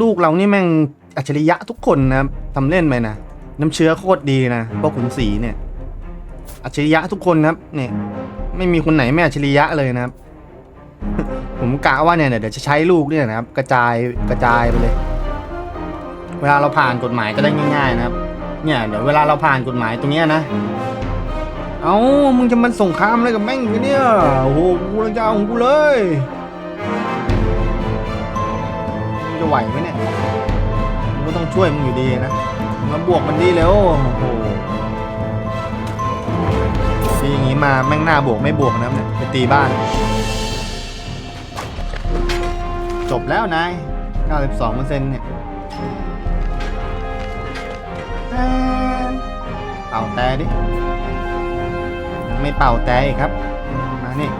ลูกเรานี่แม่งอัจฉริยะทุกคนนะทำเล่นไปนะ น้ำเชื้อโคตรดีนะพวกขุนศรีเนี่ย อัจฉริยะทุกคนนะครับเนี่ยไม่มีคนไหนไม่อัจฉริยะเลยนะครับ ผมกะว่าเนี่ยเดี๋ยวจะใช้ลูกเนี่ยนะครับ กระจายกระจายไปเลย เวลาเราผ่านกฎหมายก็ได้ง่าย ๆ นะครับ เนี่ยเดี๋ยวเวลาเราผ่านกฎหมายตรงเนี้ยนะ เอ้ามึงจะมันสงครามอะไรกับแม่งกันเนี่ยโอ้โหกูรังจะเอาของกูเลย จะไหวไหมเนี่ยมึงก็ต้องช่วยมึงอยู่ดีนะมาบวกมันดีแล้วโอ้โหทีอย่างงี้มาแม่งหน้าบวกไม่บวกนะเนี่ยไปตีบ้าน จบแล้วนาย 92%เนี่ยเป่าแต่ดิยังไม่เป่าแต่อีกครับ มานี่